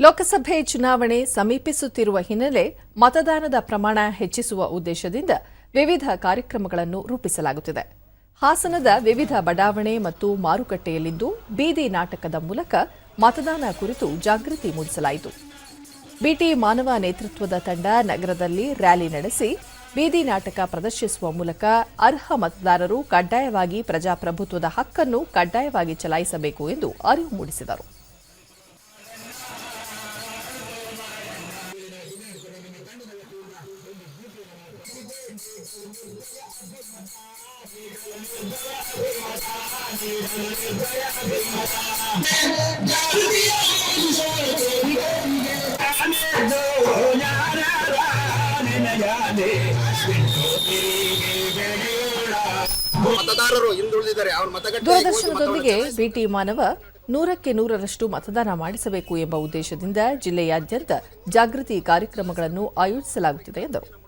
ಲೋಕಸಭೆ ಚುನಾವಣೆ ಸಮೀಪಿಸುತ್ತಿರುವ ಹಿನ್ನೆಲೆ ಮತದಾನದ ಪ್ರಮಾಣ ಹೆಚ್ಚಿಸುವ ಉದ್ದೇಶದಿಂದ ವಿವಿಧ ಕಾರ್ಯಕ್ರಮಗಳನ್ನು ರೂಪಿಸಲಾಗುತ್ತಿದೆ. ಹಾಸನದ ವಿವಿಧ ಬಡಾವಣೆ ಮತ್ತು ಮಾರುಕಟ್ಟೆಯಲ್ಲಿಂದು ಬೀದಿ ನಾಟಕದ ಮೂಲಕ ಮತದಾನ ಕುರಿತು ಜಾಗೃತಿ ಮೂಡಿಸಲಾಯಿತು. ಬಿಟಿ ಮಾನವ ನೇತೃತ್ವದ ತಂಡ ನಗರದಲ್ಲಿ ರ್ಯಾಲಿ ನಡೆಸಿ ಬೀದಿ ನಾಟಕ ಪ್ರದರ್ಶಿಸುವ ಮೂಲಕ ಅರ್ಹ ಮತದಾರರು ಕಡ್ಡಾಯವಾಗಿ ಪ್ರಜಾಪ್ರಭುತ್ವದ ಹಕ್ಕನ್ನು ಕಡ್ಡಾಯವಾಗಿ ಚಲಾಯಿಸಬೇಕು ಎಂದು ಅರಿವು ಮೂಡಿಸಿದರು. ಮತದಾರರು ಹಿಂದುಳಿದಿದ್ದಾರೆ. ಅವ್ರ ದೂರದರ್ಶನದೊಂದಿಗೆ ಬಿಟಿ ಮಾನವ ನೂರಕ್ಕೆ ನೂರರಷ್ಟು ಮತದಾನ ಮಾಡಿಸಬೇಕು ಎಂಬ ಉದ್ದೇಶದಿಂದ ಜಿಲ್ಲೆಯಾದ್ಯಂತ ಜಾಗೃತಿ ಕಾರ್ಯಕ್ರಮಗಳನ್ನು ಆಯೋಜಿಸಲಾಗುತ್ತಿದೆ ಎಂದರು.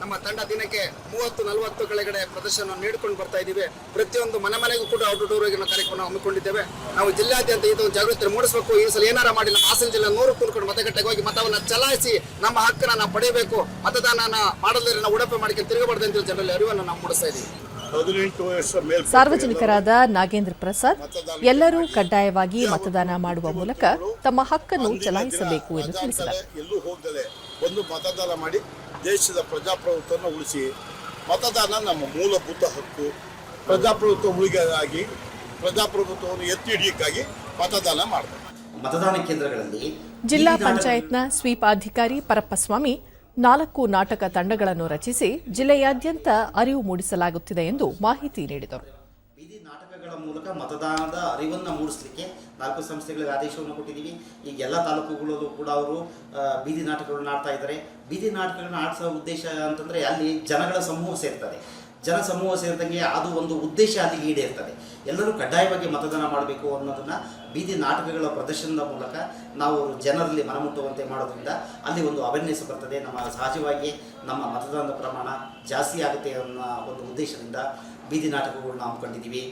ನಮ್ಮ ತಂಡ ದಿನಕ್ಕೆ ಮೂವತ್ತು ನಲವತ್ತು ಕೆಳಗಡೆ ಪ್ರದರ್ಶನ ನೀಡಿಕೊಂಡು ಬರ್ತಾ ಇದ್ದೀವಿ. ಪ್ರತಿಯೊಂದು ಮನೆ ಮನೆಗೂ ಕೂಡ ಔಟ್ ಡೋರ್ ಕಾರ್ಯಕ್ರಮ ಹಮ್ಮಿಕೊಂಡಿದ್ದೇವೆ. ನಾವು ಜಿಲ್ಲಾದ್ಯಂತ ಇದು ಜಾಗೃತಿ ಮೂಡಿಸಬೇಕು. ಈ ಸಲ ಏನಾರ ಮಾಡಿ ನಮ್ಮ ಹಾಸನ ಜಿಲ್ಲೆ ನೂರು ಕುಲ್ಕೊಂಡು ಮತಗಟ್ಟೆಗೆ ಹೋಗಿ ಮತವನ್ನು ಚಲಾಯಿಸಿ ನಮ್ಮ ಹಕ್ಕನ್ನ ನಾವು ಪಡೆಯಬೇಕು. ಮತದಾನನ ನಾವು ಉಡಪೆ ಮಾಡಿಕೊಂಡು ತಿರುಗಬಾರ್ದು ಅಂತ ಜನರಲ್ಲಿ ಅರಿವನ್ನು ನಾವು ಮೂಡಿಸ್ತಾ ಇದ್ದೀವಿ. ವರ್ಷ ಮೇಲ್ ಸಾರ್ವಜನಿಕರಾದ ನಾಗೇಂದ್ರ ಪ್ರಸಾದ್ ಎಲ್ಲರೂ ಕಡ್ಡಾಯವಾಗಿ ಮತದಾನ ಮಾಡುವ ಮೂಲಕ ತಮ್ಮ ಹಕ್ಕನ್ನು ಚಲಾಯಿಸಬೇಕು ಎಂದು ತಿಳಿಸಿದರು ಎಲ್ಲೂ ಹೋಗದೆ ಒಂದು ಮತದಾನ ಮಾಡಿ ದೇಶದ ಪ್ರಜಾಪ್ರಭುತ್ವವನ್ನು ಉಳಿಸಿ ಮತದಾನ ನಮ್ಮ ಮೂಲಭೂತ ಹಕ್ಕು. ಪ್ರಜಾಪ್ರಭುತ್ವ ಉಳಿಗಾಗಿ ಪ್ರಜಾಪ್ರಭುತ್ವವನ್ನು ಎತ್ತಿ ಹಿಡಿಯಕ್ಕಾಗಿ ಮತದಾನ ಮಾಡಬೇಕು. ಮತದಾನ ಕೇಂದ್ರಗಳಲ್ಲಿ ಜಿಲ್ಲಾ ಪಂಚಾಯತ್ನ ಸ್ವೀಪ್ ಅಧಿಕಾರಿ ಪರಪ್ಪಸ್ವಾಮಿ ನಾಲ್ಕು ನಾಟಕ ತಂಡಗಳನ್ನು ರಚಿಸಿ ಜಿಲ್ಲೆಯಾದ್ಯಂತ ಅರಿವು ಮೂಡಿಸಲಾಗುತ್ತಿದೆ ಎಂದು ಮಾಹಿತಿ ನೀಡಿದರು. ಬೀದಿ ನಾಟಕಗಳ ಮೂಲಕ ಮತದಾನದ ಅರಿವನ್ನು ಮೂಡಿಸಲಿಕ್ಕೆ ನಾಲ್ಕು ಸಂಸ್ಥೆಗಳಿಗೆ ಆದೇಶವನ್ನು ಕೊಟ್ಟಿದ್ದೀವಿ. ಈಗ ಎಲ್ಲ ತಾಲೂಕುಗಳಲ್ಲೂ ಕೂಡ ಅವರು ಬೀದಿ ನಾಟಕಗಳನ್ನ ಆಡ್ತಾ ಇದ್ದಾರೆ. ಬೀದಿ ನಾಟಕಗಳನ್ನ ಆಡಿಸೋ ಉದ್ದೇಶ ಅಂತಂದರೆ ಅಲ್ಲಿ ಜನಗಳ ಸಮೂಹ ಸೇರ್ತದೆ. ಜನ ಸಮೂಹ ಸೇರಿದಂಗೆ ಅದು ಒಂದು ಉದ್ದೇಶ ಅಲ್ಲಿಗೆ ಈಡೇರ್ತದೆ. ಎಲ್ಲರೂ ಕಡ್ಡಾಯವಾಗಿ ಮತದಾನ ಮಾಡಬೇಕು ಅನ್ನೋದನ್ನು ಬೀದಿ ನಾಟಕಗಳ ಪ್ರದರ್ಶನದ ಮೂಲಕ ನಾವು ಜನರಲ್ಲಿ ಮನಮುಟ್ಟುವಂತೆ ಮಾಡೋದ್ರಿಂದ ಅಲ್ಲಿ ಒಂದು ಅವೇರ್ನೆಸ್ ಬರ್ತದೆ. ನಮ್ಮ ಸಹಜವಾಗಿ ನಮ್ಮ ಮತದಾನದ ಪ್ರಮಾಣ ಜಾಸ್ತಿ ಆಗುತ್ತೆ ಅನ್ನೋ ಒಂದು ಉದ್ದೇಶದಿಂದ ಬೀದಿ ನಾಟಕಗಳನ್ನ ಹಮ್ಮಿಕೊಂಡಿದ್ದೀವಿ